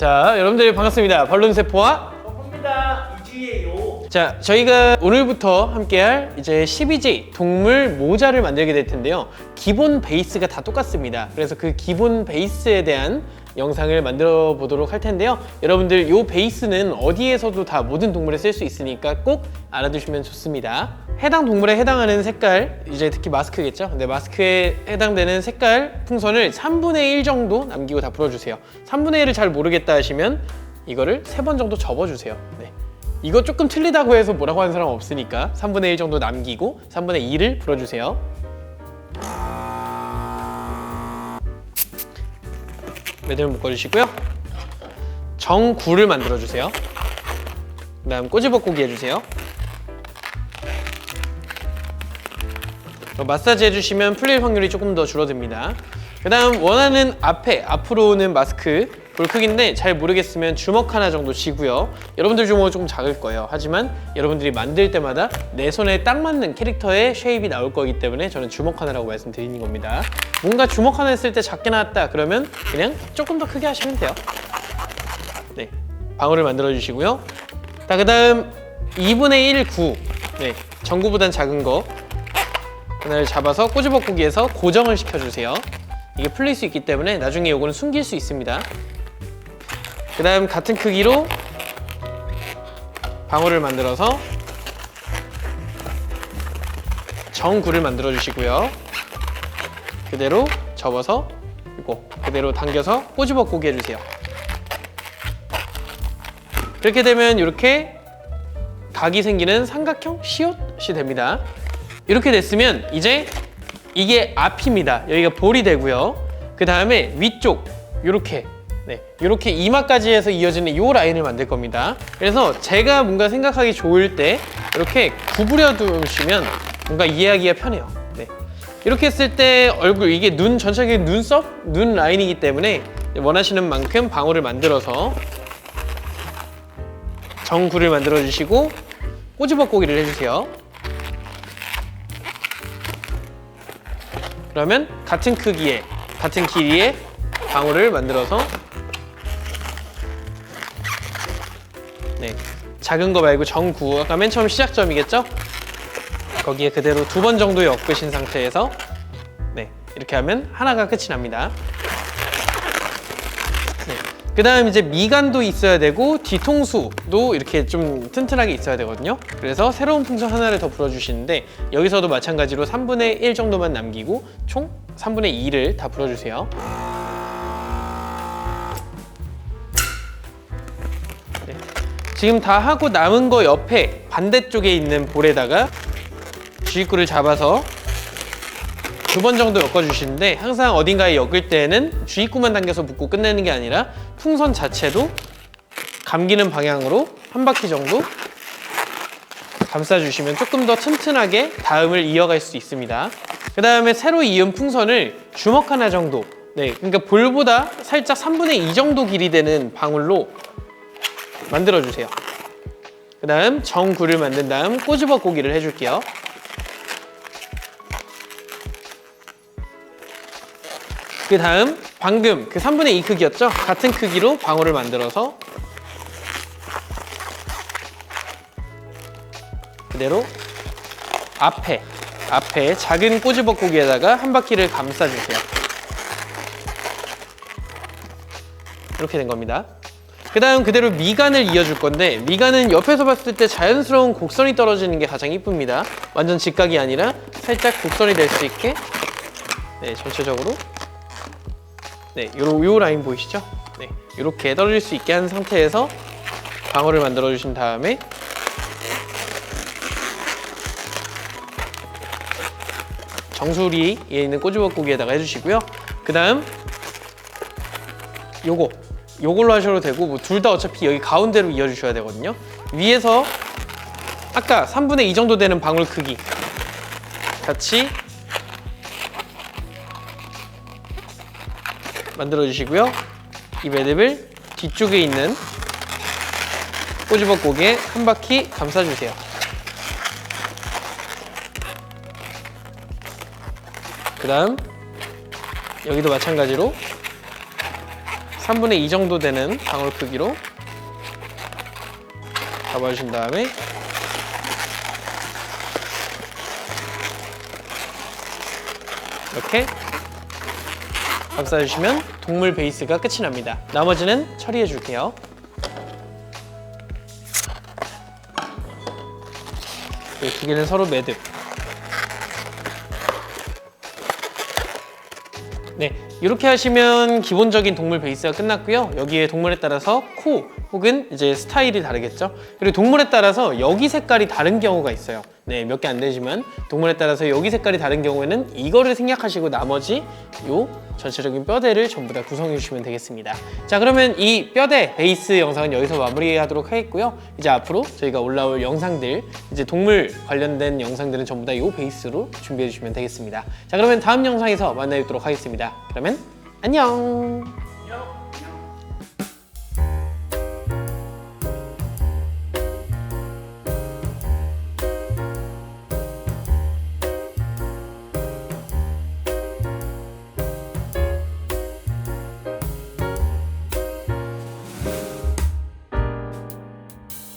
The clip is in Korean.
자, 여러분들 반갑습니다. 벌룬세포와 반갑습니다. 이주예요. 자, 저희가 오늘부터 함께할 이제 12J 동물 모자를 만들게 될 텐데요. 기본 베이스가 다 똑같습니다. 그래서 그 기본 베이스에 대한 영상을 만들어 보도록 할 텐데요. 여러분들 이 베이스는 어디에서도 다 모든 동물에 쓸 수 있으니까 꼭 알아두시면 좋습니다. 해당 동물에 해당하는 색깔, 이제 특히 마스크겠죠? 근데 마스크에 해당되는 색깔 풍선을 3분의 1 정도 남기고 다 풀어주세요. 3분의 1을 잘 모르겠다 하시면 이거를 세번 정도 접어주세요. 네. 이거 조금 틀리다고 해서 뭐라고 하는 사람 없으니까 3분의 1 정도 남기고 3분의 2를 풀어주세요. 매듭을 묶어주시고요. 정구를 만들어주세요. 그 다음 꼬집어고기 해주세요. 어, 마사지 해주시면 풀릴 확률이 조금 더 줄어듭니다. 그 다음 원하는 앞에 앞으로 오는 마스크 볼 크기인데 잘 모르겠으면 주먹 하나 정도 쥐고요. 여러분들 주먹은 조금 작을 거예요. 하지만 여러분들이 만들 때마다 내 손에 딱 맞는 캐릭터의 쉐입이 나올 거기 때문에 저는 주먹 하나라고 말씀드리는 겁니다. 뭔가 주먹 하나 했을 때 작게 나왔다 그러면 그냥 조금 더 크게 하시면 돼요. 네, 방울을 만들어 주시고요. 자, 그 다음 2분의 1 구. 네, 전구보단 작은 거. 하나를 잡아서 꼬집어꾸기에서 고정을 시켜주세요. 이게 풀릴 수 있기 때문에 나중에 요거는 숨길 수 있습니다. 그 다음 같은 크기로 방울을 만들어서 정구를 만들어 주시고요. 그대로 접어서 이거 그대로 당겨서 꼬집어꾸기 해주세요. 이렇게 되면 이렇게 각이 생기는 삼각형 시옷이 됩니다. 이렇게 됐으면 이제 이게 앞입니다. 여기가 볼이 되고요. 그 다음에 위쪽 이렇게 네, 이렇게 이마까지 해서 이어지는 이 라인을 만들 겁니다. 그래서 제가 뭔가 생각하기 좋을 때 이렇게 구부려 두시면 뭔가 이해하기가 편해요. 네. 이렇게 했을 때 얼굴 이게 눈 전체적인 눈썹, 눈 라인이기 때문에 원하시는 만큼 방울을 만들어서 정구를 만들어 주시고 꼬집어고기를 해주세요. 그러면 같은 크기의 같은 길이의 방울을 만들어서 네 작은 거 말고 아까 맨 처음 시작점이겠죠? 거기에 그대로 두 번 정도 엮으신 상태에서 네 이렇게 하면 하나가 끝이 납니다. 네. 그 다음 이제 미간도 있어야 되고 뒤통수도 이렇게 좀 튼튼하게 있어야 되거든요. 그래서 새로운 풍선 하나를 더 불어주시는데 여기서도 마찬가지로 3분의 1 정도만 남기고 총 3분의 2를 다 불어주세요. 네. 지금 다 하고 남은 거 옆에 반대쪽에 있는 볼에다가 주입구를 잡아서 두 번 정도 엮어주시는데 항상 어딘가에 엮을 때는 주입구만 당겨서 묶고 끝내는 게 아니라 풍선 자체도 감기는 방향으로 한 바퀴 정도 감싸주시면 조금 더 튼튼하게 다음을 이어갈 수 있습니다. 그 다음에 새로 이은 풍선을 주먹 하나 정도 네, 그러니까 볼보다 살짝 3분의 2 정도 길이 되는 방울로 만들어주세요. 그 다음 정구를 만든 다음 꼬집어 고기를 해줄게요. 그 다음 방금 그 3분의 2 크기였죠? 같은 크기로 방울을 만들어서 그대로 앞에 앞에 작은 꼬집어고기에다가 한 바퀴를 감싸주세요. 이렇게 된 겁니다. 그 다음 그대로 미간을 이어줄 건데 미간은 옆에서 봤을 때 자연스러운 곡선이 떨어지는 게 가장 이쁩니다. 완전 직각이 아니라 살짝 곡선이 될 수 있게 네 전체적으로 네, 요, 요 라인 보이시죠? 네, 이렇게 떨어질 수 있게 한 상태에서 방어를 만들어 주신 다음에 정수리에 있는 꼬집어고기에다가 해주시고요. 그 다음 요거 요걸로 하셔도 되고 뭐 둘 다 어차피 여기 가운데로 이어주셔야 되거든요. 위에서 아까 3분의 2 정도 되는 방울 크기 같이 만들어 주시고요. 이 매듭을 뒤쪽에 있는 꼬집어 고기에 한 바퀴 감싸 주세요. 그 다음 여기도 마찬가지로 3분의 2 정도 되는 방울 크기로 잡아주신 다음에 이렇게 감싸주시면 동물 베이스가 끝이 납니다. 나머지는 처리해 줄게요. 이두 개는 서로 매듭. 네, 이렇게 하시면 기본적인 동물 베이스가 끝났고요. 여기에 동물에 따라서 코 혹은 이제 스타일이 다르겠죠. 그리고 동물에 따라서 여기 색깔이 다른 경우가 있어요. 네, 몇 개 안 되지만 동물에 따라서 여기 색깔이 다른 경우에는 이거를 생략하시고 나머지 요 전체적인 뼈대를 전부 다 구성해 주시면 되겠습니다. 자, 그러면 이 뼈대 베이스 영상은 여기서 마무리하도록 하겠고요. 이제 앞으로 저희가 올라올 영상들, 이제 동물 관련된 영상들은 전부 다이 베이스로 준비해 주시면 되겠습니다. 자, 그러면 다음 영상에서 만나 뵙도록 하겠습니다. 그러면 안녕!